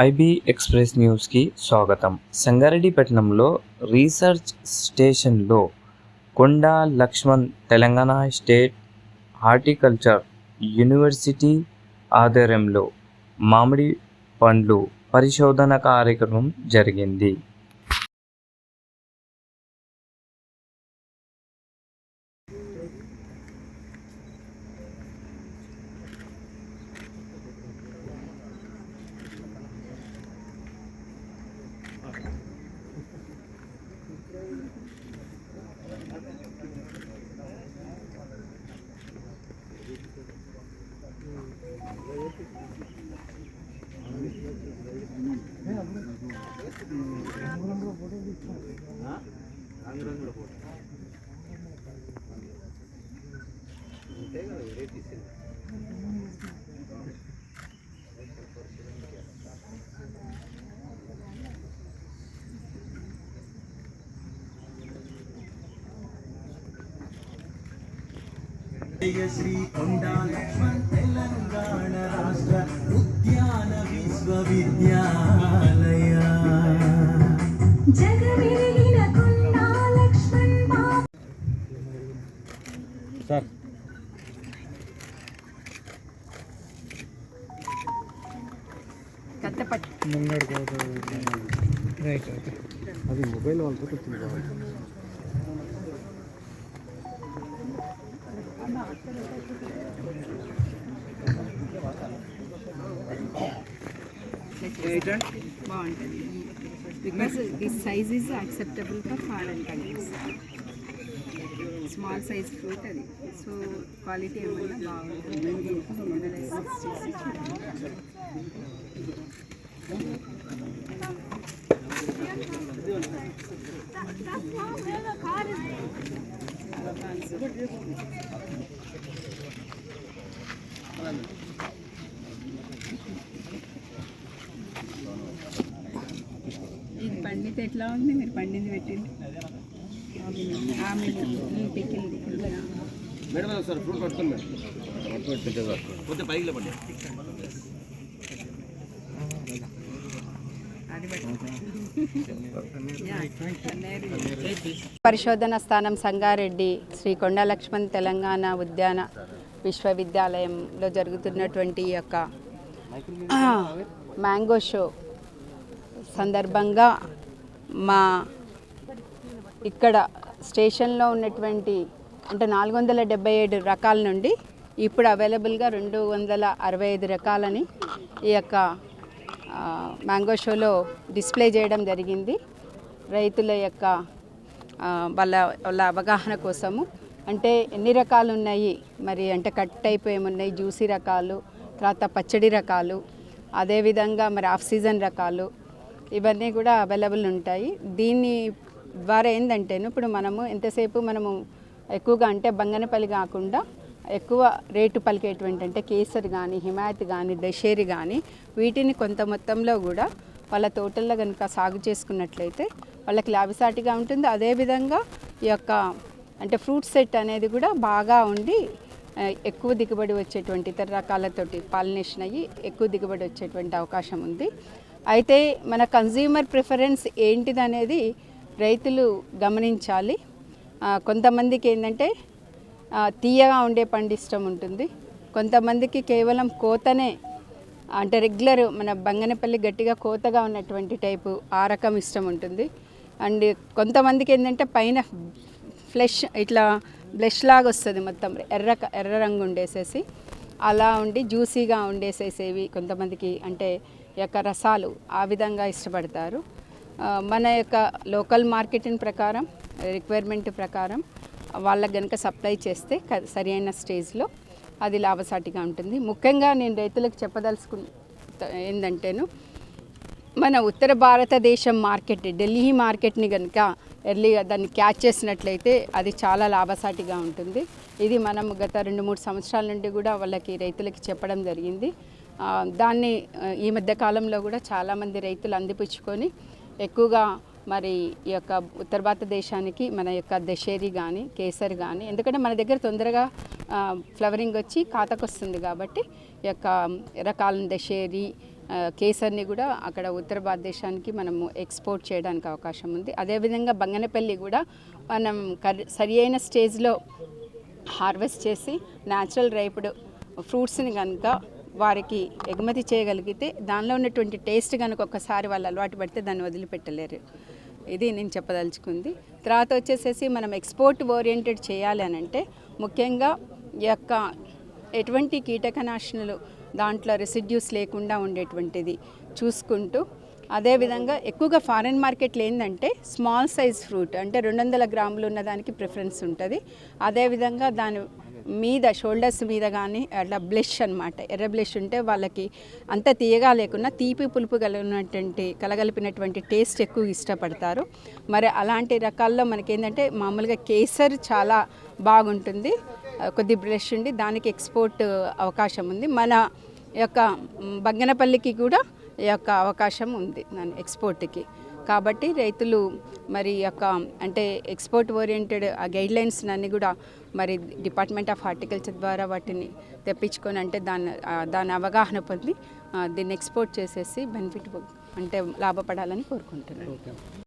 IB express న్యూస్కి స్వాగతం. సంగారెడ్డిపట్నంలో రీసెర్చ్ స్టేషన్లో Konda Laxman Telangana state horticulture university ఆధ్వర్యంలో మామిడి పండ్లు పరిశోధన కార్యక్రమం జరిగింది. శ్రీ కొండా లక్ష్మణ్ తెలంగాణ బాగుంటుంది because this size is acceptable for foreign countries small size fruit అది. సో క్వాలిటీ ఏమన్నా బాగుంటుంది. ఇది పండితే ఎట్లా ఉంది? మీరు పండింది పెట్టింది? మేడం సార్ ఫ్రూట్ పట్టుకోండి మేడం. కొంచెం పైకి లేపండి. పరిశోధన స్థానం సంగారెడ్డి శ్రీ కొండలక్ష్మణ్ తెలంగాణ ఉద్యాన విశ్వవిద్యాలయంలో జరుగుతున్నటువంటి ఈ యొక్క మ్యాంగో షో సందర్భంగా మా ఇక్కడ స్టేషన్లో ఉన్నటువంటి అంటే నాలుగు వందల డెబ్బై ఏడు రకాల నుండి ఇప్పుడు అవైలబుల్గా రెండు వందల అరవై ఐదు రకాలని ఈ యొక్క మ్యాంగో షోలో డిస్ప్లే చేయడం జరిగింది. రైతుల యొక్క వాళ్ళ వాళ్ళ అవగాహన కోసము. అంటే ఎన్ని రకాలు ఉన్నాయి? మరి అంటే కట్ అయిపోయి ఉన్నాయి జ్యూసీ రకాలు తర్వాత పచ్చడి రకాలు అదేవిధంగా మరి ఆఫ్ సీజన్ రకాలు ఇవన్నీ కూడా అవైలబుల్ ఉంటాయి. దీన్ని ద్వారా ఏంటంటేను ఇప్పుడు మనము ఎంతసేపు మనము ఎక్కువగా అంటే బంగనపల్లి కాకుండా ఎక్కువ రేటు పలికేటువంటి అంటే కేసరి కానీ హిమాయత్ కానీ దశేరి కానీ వీటిని కొంత మొత్తంలో కూడా వాళ్ళ తోటల్లో కనుక సాగు చేసుకున్నట్లయితే వాళ్ళకి లాభసాటిగా ఉంటుంది. అదేవిధంగా ఈ యొక్క అంటే ఫ్రూట్ సెట్ అనేది కూడా బాగా ఉండి ఎక్కువ దిగుబడి వచ్చేటువంటి ఇతర రకాలతోటి పాలినేషన్ అయ్యి ఎక్కువ దిగుబడి వచ్చేటువంటి అవకాశం ఉంది. అయితే మన కన్జ్యూమర్ ప్రిఫరెన్స్ ఏంటిదనేది రైతులు గమనించాలి. కొంతమందికి ఏంటంటే తీయగా ఉండే పండు ఇష్టం ఉంటుంది. కొంతమందికి కేవలం కోతనే అంటే రెగ్యులర్ మన బంగనపల్లి గట్టిగా కోతగా ఉన్నటువంటి టైపు ఆ రకం ఇష్టం ఉంటుంది. అండ్ కొంతమందికి ఏంటంటే పైన ఫ్లెష్ ఇట్లా బ్లెష్ లాగా వస్తుంది మొత్తం ఎర్ర ఎర్ర రంగు ఉండేసేసి. అలా ఉండి జ్యూసీగా ఉండేసేసేవి కొంతమందికి అంటే యొక్క రసాలు ఆ విధంగా ఇష్టపడతారు. మన యొక్క లోకల్ మార్కెటింగ్ ప్రకారం రిక్వైర్మెంట్ ప్రకారం వాళ్ళకి కనుక సప్లై చేస్తే సరి అయిన స్టేజ్లో అది లాభసాటిగా ఉంటుంది. ముఖ్యంగా నేను రైతులకు చెప్పదలుచుకు ఏంటంటేను మన ఉత్తర భారతదేశం మార్కెట్ ఢిల్లీ మార్కెట్ని కనుక ఎర్లీగా దాన్ని క్యాచ్ చేసినట్లయితే అది చాలా లాభసాటిగా ఉంటుంది. ఇది మనం గత రెండు మూడు సంవత్సరాల నుండి కూడా వాళ్ళకి రైతులకి చెప్పడం జరిగింది. దాన్ని ఈ మధ్య కాలంలో కూడా చాలామంది రైతులు అందిపుచ్చుకొని ఎక్కువగా మరి ఈ యొక్క ఉత్తర భారతదేశానికి మన యొక్క దశేరి కానీ కేసరి కానీ ఎందుకంటే మన దగ్గర తొందరగా ఫ్లవరింగ్ వచ్చి కాతకొస్తుంది కాబట్టి ఈ యొక్క రకాలను దశేరి కేసర్ని కూడా అక్కడ ఉత్తర భారతదేశానికి మనము ఎక్స్పోర్ట్ చేయడానికి అవకాశం ఉంది. అదేవిధంగా బంగనపల్లి కూడా మనం సరి అయిన స్టేజ్లో హార్వెస్ట్ చేసి న్యాచురల్ రైపుడ్ ఫ్రూట్స్ని కనుక వారికి ఎగుమతి చేయగలిగితే దానిలో ఉన్నటువంటి టేస్ట్ కనుక ఒక్కసారి వాళ్ళు అలవాటు పడితే దాన్ని వదిలిపెట్టలేరు. ఇది నేను చెప్పదలుచుకుంది. తర్వాత వచ్చేసేసి మనం ఎక్స్పోర్ట్ ఓరియంటెడ్ చేయాలి అని అంటే ముఖ్యంగా ఈ యొక్క ఎటువంటి కీటకనాశనలు దాంట్లో రెసిడ్యూస్ లేకుండా ఉండేటువంటిది చూసుకుంటూ అదేవిధంగా ఎక్కువగా ఫారెన్ మార్కెట్లో ఏంటంటే స్మాల్ సైజ్ ఫ్రూట్ అంటే రెండు వందల గ్రాములు ఉన్నదానికి ప్రిఫరెన్స్ ఉంటుంది. అదేవిధంగా దాని మీద షోల్డర్స్ మీద కానీ అట్లా బ్లెష్ అనమాట ఎర్ర బ్లెష్ ఉంటే వాళ్ళకి అంత తీయగా లేకుండా తీపి పులుపు కలిగినటువంటి కలగలిపినటువంటి టేస్ట్ ఎక్కువ ఇష్టపడతారు. మరి అలాంటి రకాల్లో మనకి ఏంటంటే మామూలుగా కేసర్ చాలా బాగుంటుంది. కొద్ది బ్లెష్ ఉండి దానికి ఎక్స్పోర్ట్ అవకాశం ఉంది. మన యొక్క బంగనపల్లికి కూడా ఈ యొక్క అవకాశం ఉంది దాని ఎక్స్పోర్ట్కి కాబట్టి రైతులు మరి యొక్క అంటే ఎక్స్పోర్ట్ ఓరియంటెడ్ ఆ గైడ్లైన్స్ అన్ని కూడా మరి డిపార్ట్మెంట్ ఆఫ్ హార్టికల్చర్ ద్వారా వాటిని తెప్పించుకొని అంటే దాని దాని అవగాహన పొంది దీన్ని ఎక్స్పోర్ట్ చేసేసి బెనిఫిట్ అంటే లాభపడాలని కోరుకుంటున్నాను.